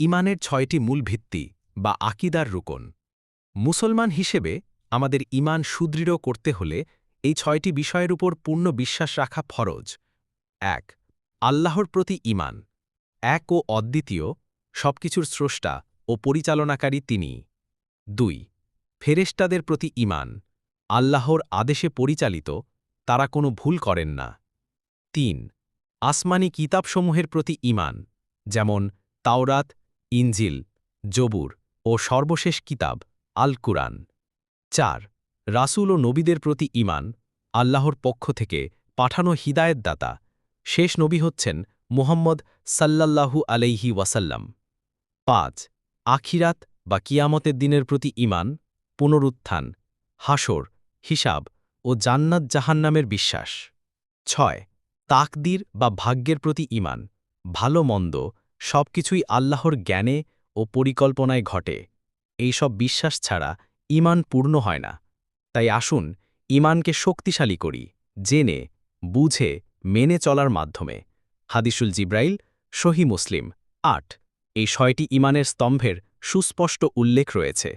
ইমানের ছয়টি মূল ভিত্তি বা আকিদার রুকন। মুসলমান হিসেবে আমাদের ইমান সুদৃঢ় করতে হলে এই ছয়টি বিষয়ের উপর পূর্ণ বিশ্বাস রাখা ফরজ। এক, আল্লাহর প্রতি ইমান। এক ও অদ্বিতীয়, সবকিছুর স্রষ্টা ও পরিচালনাকারী তিনি। দুই ফেরেস্তাদের প্রতি ইমান। আল্লাহর আদেশে পরিচালিত, তারা কোনো ভুল করেন না। তিন, আসমানি কিতাবসমূহের প্রতি ইমান, যেমন তাওরাত ইনজিল, জবুর ও সর্বশেষ কিতাব আল কুরআন চার, রাসূল ও নবীদের প্রতি ইমান আল্লাহর পক্ষ থেকে পাঠানো হিদায়তদাতা। শেষ নবী হচ্ছেন মুহাম্মদ সাল্লাল্লাহু আলাইহি ওয়াসাল্লাম। পাঁচ, আখিরাত বা কিয়ামতের দিনের প্রতি ইমান পুনরুত্থান হাসর হিসাব ও জান্নাত জাহান্নামের বিশ্বাস। ছয়, তাকদির বা ভাগ্যের প্রতি ইমান ভালো মন্দ সবকিছুই আল্লাহর জ্ঞানে ও পরিকল্পনায় ঘটে। এইসব বিশ্বাস ছাড়া ইমান পূর্ণ হয় না। তাই আসুন ইমানকে শক্তিশালী করি, জেনে, বুঝে, মেনে চলার মাধ্যমে। হাদিসুল জিব্রাইল সহি মুসলিম, আট। এই ছয়টি ইমানের স্তম্ভের সুস্পষ্ট উল্লেখ রয়েছে।